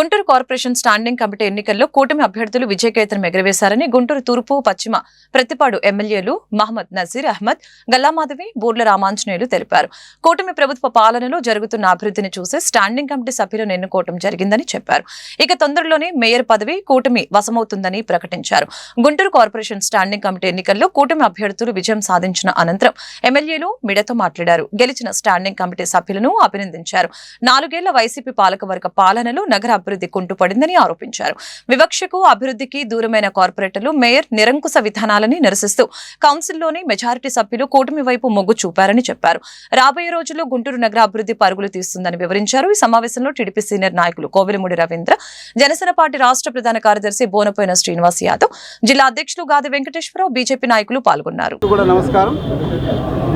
Guntur corporation standing committee ఎన్నికల్లో కూటమి అభ్యర్థులు విజయకేతనం ఎగరవేశారని గుంటూరు తూర్పు పశ్చిమ ప్రతిపాడు ఎమ్మెల్యేలు మహమ్మద్ నజీర్ అహ్మద్ గల్లామాధవి బూర్ల రామాంజనేయులు తెలిపారు. కూటమి ప్రభుత్వ పాలనలో జరుగుతున్న అభివృద్ధిని చూసి స్టాండింగ్ కమిటీ సభ్యులను ఎన్నుకోవడం జరిగిందని చెప్పారు. ఇక తొందరలోనే మేయర్ పదవి కూటమి వశమవుతుందని ప్రకటించారు. గుంటూరు కార్పొరేషన్ స్టాండింగ్ కమిటీ ఎన్నికల్లో కూటమి అభ్యర్థులు విజయం సాధించిన అనంతరం ఎమ్మెల్యేలు మిడతో మాట్లాడారు. గెలిచిన స్టాండింగ్ కమిటీ సభ్యులను అభినందించారు. నాలుగేళ్ళ వైసీపీ పాలకవర్గ పాలనలో నగర అభివృద్ధి కుంటుపడిందని ఆరోపించారు. వివక్షకు అభివృద్ధికి దూరమైన కార్పొరేటర్లు మేయర్ నిరంకుశ విధానాలని నిరసిస్తూ కౌన్సిల్లోని మెజారిటీ సభ్యులు కూటమి వైపు మొగ్గు చూపారని చెప్పారు. రాబోయే రోజుల్లో గుంటూరు నగర అభివృద్ధి పరుగులు తీస్తుందని వివరించారు. ఈ సమావేశంలో టీడీపీ సీనియర్ నాయకులు కోవిలమూడి రవీంద్ర జనసేన పార్టీ రాష్ట్ర ప్రధాన కార్యదర్శి బోనపోయిన శ్రీనివాస్ యాదవ్ జిల్లా అధ్యక్షులు గాది వెంకటేశ్వరరావు బీజేపీ నాయకులు పాల్గొన్నారు. నమస్కారం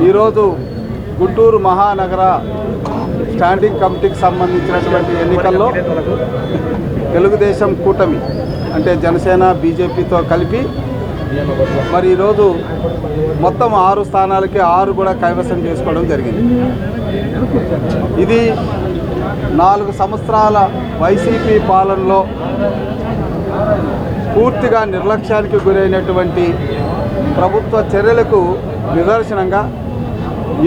ఈరోజు గుంటూరు మహానగర స్టాండింగ్ కమిటీకి సంబంధించినటువంటి ఎన్నికల్లో తెలుగుదేశం కూటమి అంటే జనసేన బీజేపీతో కలిపి మరి ఈరోజు మొత్తం ఆరు స్థానాలకి ఆరు కూడా కైవసం చేసుకోవడం జరిగింది. ఇది నాలుగు సంవత్సరాల వైసీపీ పాలనలో పూర్తిగా నిర్లక్ష్యానికి గురైనటువంటి ప్రభుత్వ చర్యలకు నిదర్శనంగా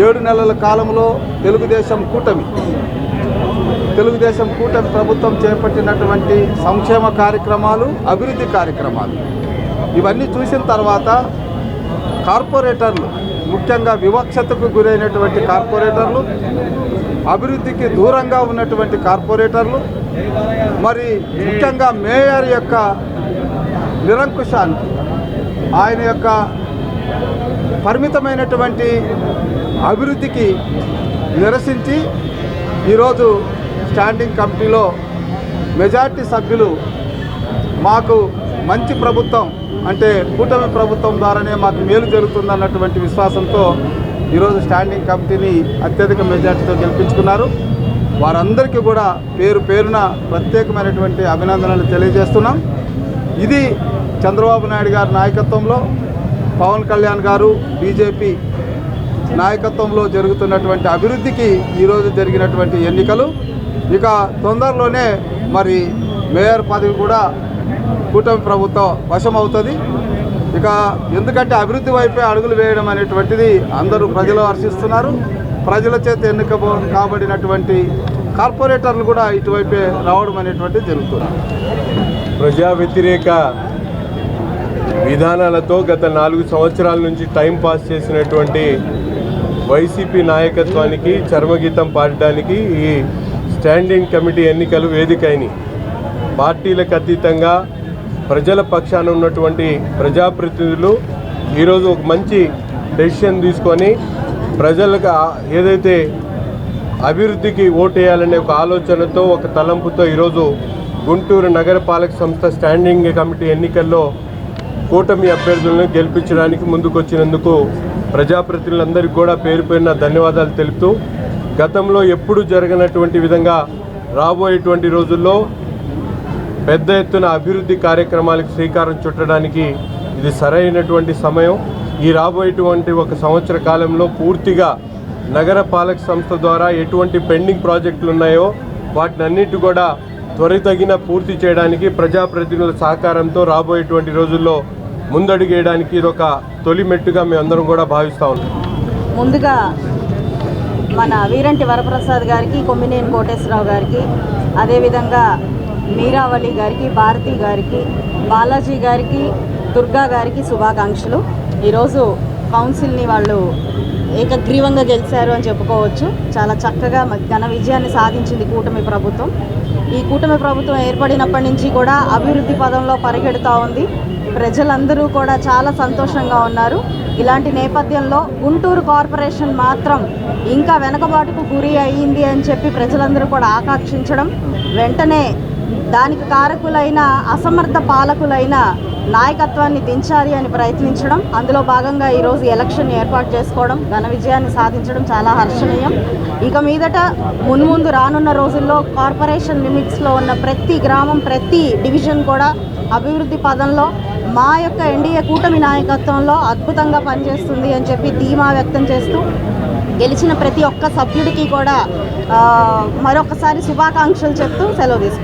ఏడు నెలల కాలంలో తెలుగుదేశం కూటమి తెలుగుదేశం కూటమి ప్రభుత్వం చేపట్టినటువంటి సంక్షేమ కార్యక్రమాలు అభివృద్ధి కార్యక్రమాలు. ఇవన్నీ చూసిన తర్వాత కార్పొరేటర్లు ముఖ్యంగా వివక్షతకు గురైనటువంటి కార్పొరేటర్లు అభివృద్ధికి దూరంగా ఉన్నటువంటి కార్పొరేటర్లు మరి ముఖ్యంగా మేయర్ యొక్క నిరంకుశానికి ఆయన యొక్క పరిమితమైనటువంటి అభివృద్ధికి నిరసించి ఈరోజు స్టాండింగ్ కమిటీలో మెజార్టీ సభ్యులు మాకు మంచి ప్రభుత్వం అంటే కూటమి ప్రభుత్వం ద్వారానే మాకు మేలు జరుగుతుందన్నటువంటి విశ్వాసంతో ఈరోజు స్టాండింగ్ కమిటీని అత్యధిక మెజార్టీతో గెలిపించుకున్నారు. వారందరికీ కూడా పేరు పేరున ప్రత్యేకమైనటువంటి అభినందనలు తెలియజేస్తున్నాం. ఇది చంద్రబాబు నాయుడు గారి నాయకత్వంలో పవన్ కళ్యాణ్ గారు బీజేపీ నాయకత్వంలో జరుగుతున్నటువంటి అభివృద్ధికి ఈరోజు జరిగినటువంటి ఎన్నికలు. ఇక తొందరలోనే మరి మేయర్ పదవి కూడా కూటమి ప్రభుత్వం వశమవుతుంది. ఇక ఎందుకంటే అభివృద్ధి వైపే అడుగులు వేయడం అనేటువంటిది అందరూ ప్రజలు హర్షిస్తున్నారు. ప్రజల చేత ఎన్నిక కాబడినటువంటి కార్పొరేటర్లు కూడా ఇటువైపే రావడం అనేటువంటిది జరుగుతుంది ప్రజా వ్యతిరేక విధానాలతో గత నాలుగు సంవత్సరాల నుంచి టైం పాస్ చేసినటువంటి వైసీపీ నాయకత్వానికి చర్మగీతం పాడడానికి ఈ స్టాండింగ్ కమిటీ ఎన్నికలు వేదికైనవి పార్టీలకు అతీతంగా ప్రజల పక్షాన ఉన్నటువంటి ప్రజాప్రతినిధులు ఈరోజు ఒక మంచి డెసిషన్ తీసుకొని ప్రజలకు ఏదైతే అభివృద్ధికి ఓటేయాలనే ఒక ఆలోచనతో ఒక తలంపుతో ఈరోజు గుంటూరు నగరపాలక సంస్థ స్టాండింగ్ కమిటీ ఎన్నికల్లో కూటమి అభ్యర్థులను గెలిపించడానికి ముందుకొచ్చినందుకు ప్రజాప్రతినిధులందరికీ కూడా పేరు పేరున ధన్యవాదాలు తెలుపుతూ గతంలో ఎప్పుడు జరగనటువంటి విధంగా రాబోయేటువంటి రోజుల్లో పెద్ద ఎత్తున అభివృద్ధి కార్యక్రమాలకు శ్రీకారం చుట్టడానికి ఇది సరైనటువంటి సమయం. ఈ రాబోయేటువంటి ఒక సంవత్సర కాలంలో పూర్తిగా నగర పాలక సంస్థ ద్వారా ఎటువంటి పెండింగ్ ప్రాజెక్టులు ఉన్నాయో వాటిని అన్నిటి కూడా త్వరితగిన పూర్తి చేయడానికి ప్రజాప్రతినిధుల సహకారంతో రాబోయేటువంటి రోజుల్లో ముందడుగేయడానికి ఇది ఒక తొలి మెట్టుగా మేమందరం కూడా భావిస్తూ ఉన్నాం. ముందుగా మన వీరంటి వరప్రసాద్ గారికి కొమ్మినేని కోటేశ్వరరావు గారికి అదేవిధంగా మీరావళి గారికి భారతి గారికి బాలాజీ గారికి దుర్గా గారికి శుభాకాంక్షలు. ఈరోజు కౌన్సిల్ని వాళ్ళు ఏకగ్రీవంగా గెలిచారు అని చెప్పుకోవచ్చు. చాలా చక్కగా ఘన విజయాన్ని సాధించింది కూటమి ప్రభుత్వం. ఈ కూటమి ప్రభుత్వం ఏర్పడినప్పటి నుంచి కూడా అభివృద్ధి పదంలో పరిగెడుతూ ఉంది. ప్రజలందరూ కూడా చాలా సంతోషంగా ఉన్నారు. ఇలాంటి నేపథ్యంలో గుంటూరు కార్పొరేషన్ మాత్రం ఇంకా వెనకబాటుకు గురి అయ్యింది అని చెప్పి ప్రజలందరూ కూడా ఆకాంక్షించడం వెంటనే దానికి కారకులైన అసమర్థ పాలకులైన నాయకత్వాన్ని దించాలి అని ప్రయత్నించడం అందులో భాగంగా ఈరోజు ఎలక్షన్ ఏర్పాటు చేసుకోవడం ఘన విజయాన్ని సాధించడం చాలా హర్షణీయం. ఇక మీదట మున్ముందు రానున్న రోజుల్లో కార్పొరేషన్ లిమిట్స్లో ఉన్న ప్రతి గ్రామం ప్రతి డివిజన్ కూడా అభివృద్ధి పదంలో మా యొక్క ఎన్డీఏ కూటమి నాయకత్వంలో అద్భుతంగా పనిచేస్తుంది అని చెప్పి ధీమా వ్యక్తం చేస్తూ గెలిచిన ప్రతి ఒక్క సభ్యుడికి కూడా మరొకసారి శుభాకాంక్షలు చెప్తూ సెలవు తీసుకుంటాం